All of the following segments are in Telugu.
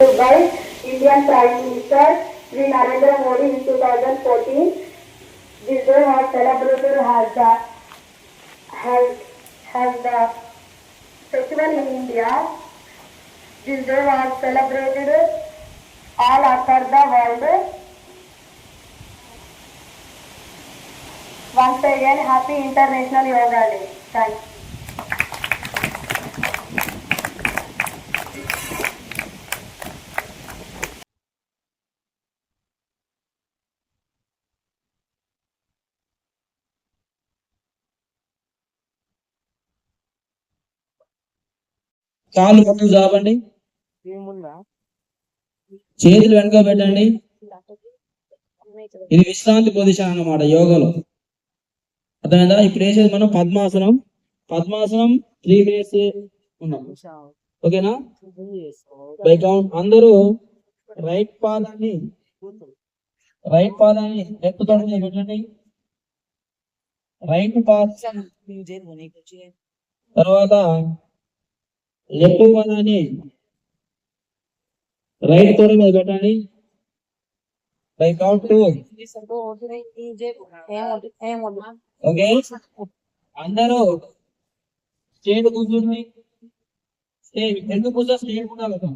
by Indian Prime Minister Sri Narendra Modi in 2014. This day was celebrated as the has has the festival in India. This day was celebrated all across the world. Once again, happy International Yoga Day. Thanks. కాళ్ళు ముందుకు చాపండి. చేతులు వెనక పెట్టండి. ఇది విశ్రాంతి పొజిషన్ అన్నమాట యోగాలో. అర్థమైందా? ఇప్పుడు వేసేది మనం? పద్మాసనం. పద్మాసనం త్రీ మినిట్స్ ఉన్నాం. ఓకేనా? By count. అందరూ రైట్ పాదాన్ని రైట్ పాదాన్ని లెఫ్ట్ తొడ మీద పెట్టండి. రైట్ పాదం తర్వాత లెఫ్ట్ పాదాన్ని రైట్ తోడ మీద పెట్టండి రైట్ కౌంట్ టూ ఓకే అందరూ స్టేట్ కూర్చుని స్టేట్ ఎందుకు కూర్చో? స్టేట్ కూడా వెళ్తాం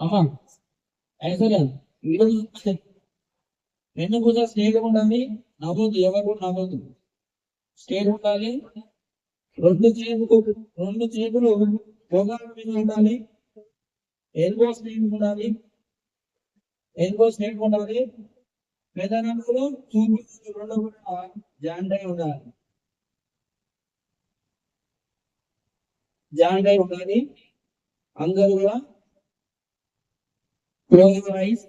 అమ్మా ఐశ్వర్య ఎందుకు కూర్చో? స్టేట్ ఉండాలి నవ్వద్దు ఎవరు కూడా నవ్వద్దు. స్టేట్ ఉండాలి. రెండు చేతులు రెండు చేతులు పొగాకు మీద ఉండాలి ఎల్బో స్టేట్ ఉండాలి ఎల్బో స్టేట్ ఉండాలి పెదనములు చూపు రెండు కూడా జాయింట్ అయి ఉండాలి. జాయింట్ అయి ఉండాలి. అందరు కూడా క్లోజ్ ఐస్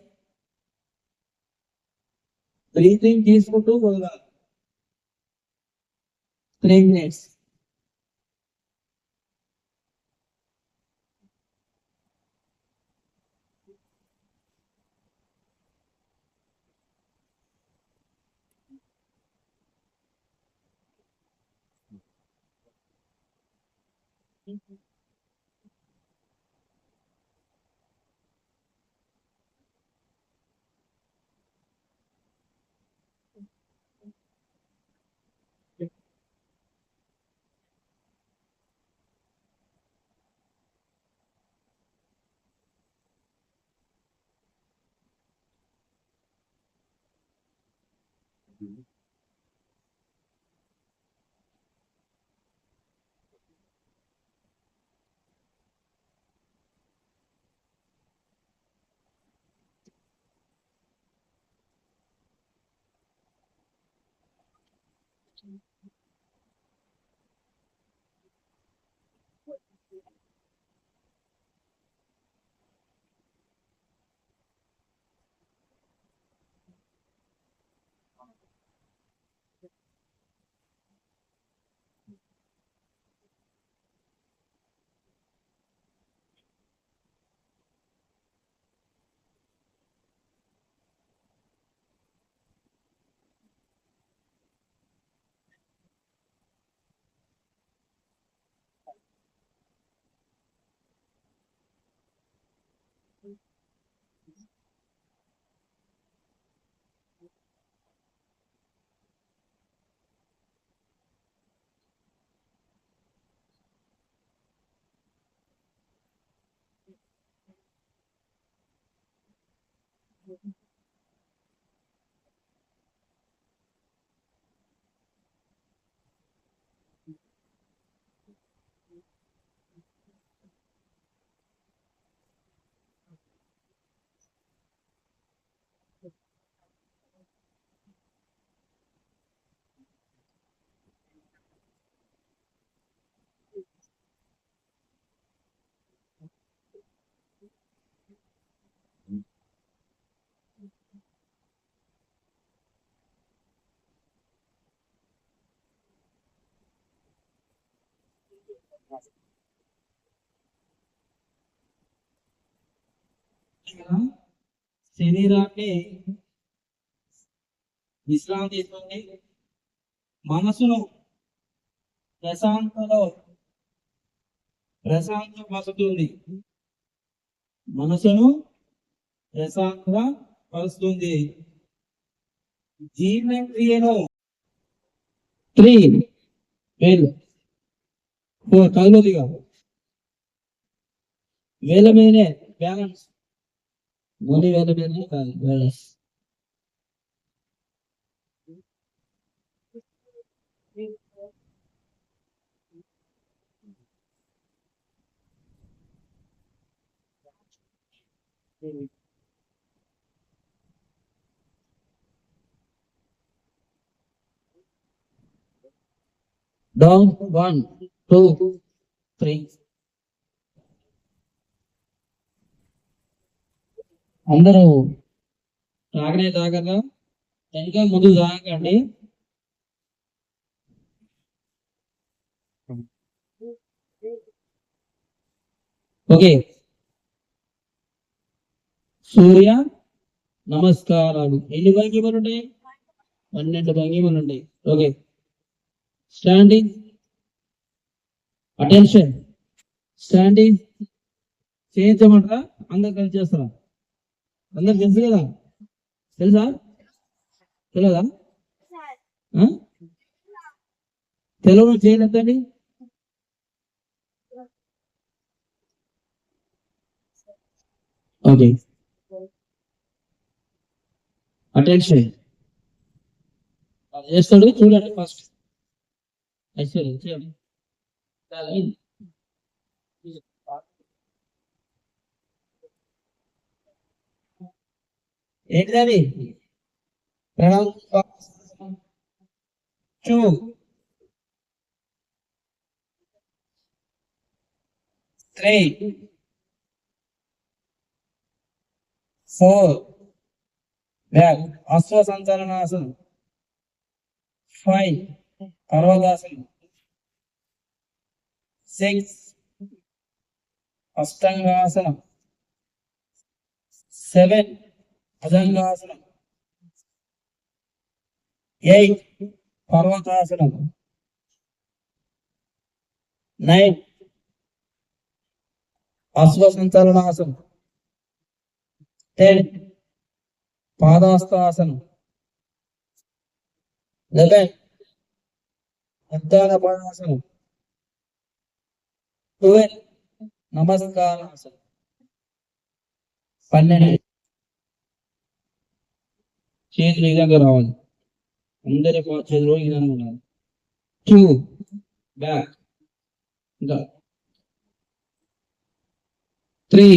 బ్రీతింగ్ తీసుకుంటూ వదలాలి three minutes. Mm-hmm. Mm-hmm. Mm-hmm. శరీరాన్ని విశ్రాంతి తీసుకోండి మనసును ప్రశాంతలో ప్రశాంత పరుస్తుంది మనసును ప్రశాంతంగా పరుస్తుంది జీర్ణక్రియను త్రీ వెళ్ళు ఫోర్ కలబోదిగా వేల మీదనే బ్యాలెన్స్ ఓన్లీ వేల మీదనే కాదు balance down one two three. అందరూ తాగనే తాగగా ఇంకా ముందు తాగండి. ఓకే. సూర్య నమస్కారాలు. ఎన్ని భంగిమలు ఉంటాయి పన్నెండు భంగిమలు ఉంటాయి ఓకే. స్టాండింగ్. అటెన్షన్ స్టాండింగ్ చేయించమంటారా? అందరు కలిసి చేస్తారా? అందరు తెలుసు కదా? తెలుసా? తెలియదా? తెలుగు చేయలేదండి. ఓకే. అటెన్షన్ చేస్తాడు చూడండి ఫస్ట్ ఐశ్వర్య చేయండి. ఏంటిది Pranav two. Three. Four. Back. అశ్వ సంచలనాసనం ఫైవ్. పర్వతాసనం. సిక్స్ అష్టంగాసనం సెవెన్ అజంగాసనం ఎయిట్ పర్వతాసనం. నైన్ అశ్వసంచలనాసనం. టెన్ పాదాస్తాసనం. లెవెన్ ఉద్దాన పదాసనం ట్వెల్వ్ నమస్కారాసనం పన్నెండు. చేతులు ఈ విధంగా రావాలి. అందరి చేతులు ఈ విధంగా ఉండాలి టూ బ్యాక్ ఇంకా three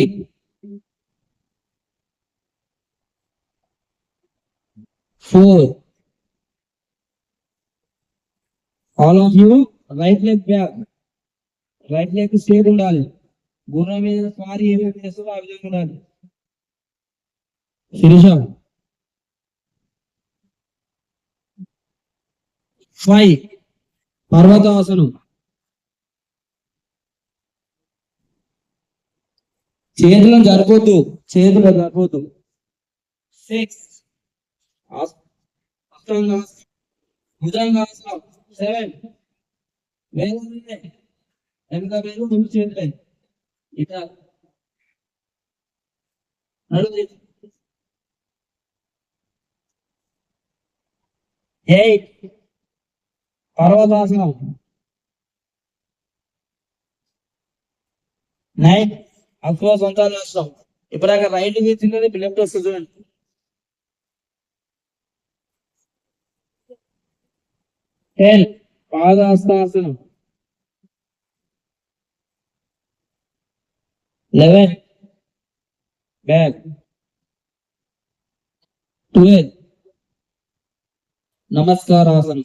four all of you right leg back right leg straight ఉండాలి. గుర్రం మీద స్వారీ ఏ విధంగా చేస్తుందో ఆ విధంగా ఉండాలి. శిరీష. ఫైవ్ పర్వతాసనం. చేతులను జరపొద్దు. చేతులు జరపొద్దు. సిక్స్ భుజంగాసనం సెవెన్ వెనక వేలు ముందు చేతులే ఇట్లా నడుము ఎయిట్. పర్వతాసనం. నైన్. అక్కువ సొంతాసనం ఇప్పటిదాకా రైట్ తీసింది లెఫ్ట్ వస్తుంది చూడండి. టెన్. పాదాస్తాసనం లెవెన్ బ్యాక్ ట్వెల్వ్ నమస్కారాసనం